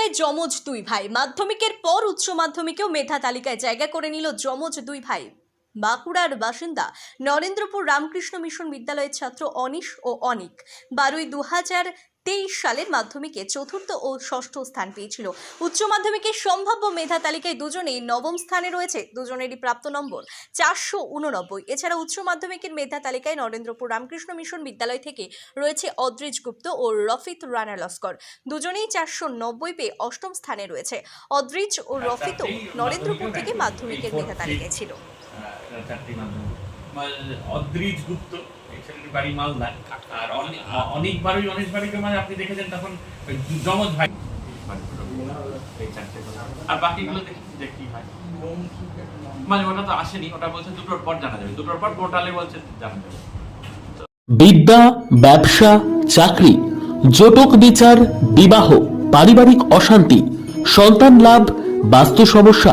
তালিকায় জমজ দুই ভাই। মাধ্যমিকের পর উচ্চ মাধ্যমিকেও মেধা তালিকায় জায়গা করে নিল জমজ দুই ভাই। বাঁকুড়ার বাসিন্দা নরেন্দ্রপুর রামকৃষ্ণ মিশন বিদ্যালয়ের ছাত্র অনিশ ও অনিক। বারোই দু হাজার তেইশ সালের মাধ্যমিকে চতুর্থ ও ষষ্ঠ স্থান পেয়েছিল। উচ্চ মাধ্যমিকের সম্ভাব্য মেধা তালিকায় দুজনেই নবম স্থানে রয়েছে, দুজনেরই প্রাপ্ত নম্বর চারশো উননব্বই। এছাড়া উচ্চ মাধ্যমিকের মেধা তালিকায় নরেন্দ্রপুর রামকৃষ্ণ মিশন বিদ্যালয় থেকে রয়েছে অদ্রিজ গুপ্ত ও রফিত রানা লস্কর। দুজনেই চারশো নব্বই পেয়ে অষ্টম স্থানে রয়েছে। অদ্রিজ ও রফিতও নরেন্দ্রপুর থেকে মাধ্যমিকের মেধা তালিকায় ছিল। মাধ্যমিক। মানে অদ্রিজ গুপ্ত আর অনেক অনেক মানে আপনি দেখেছেন তখন যমজ ভাই। আর বাকিগুলো দেখি যে কি হয় ওটা তো আসেনি, ওটা দুটোর পর জানা যাবে। দুটোর পর পোর্টালে বিদ্যা, ব্যবসা, চাকরি, জটক বিচার, বিবাহ, পারিবারিক অশান্তি, সন্তান লাভ, বাস্তু সমস্যা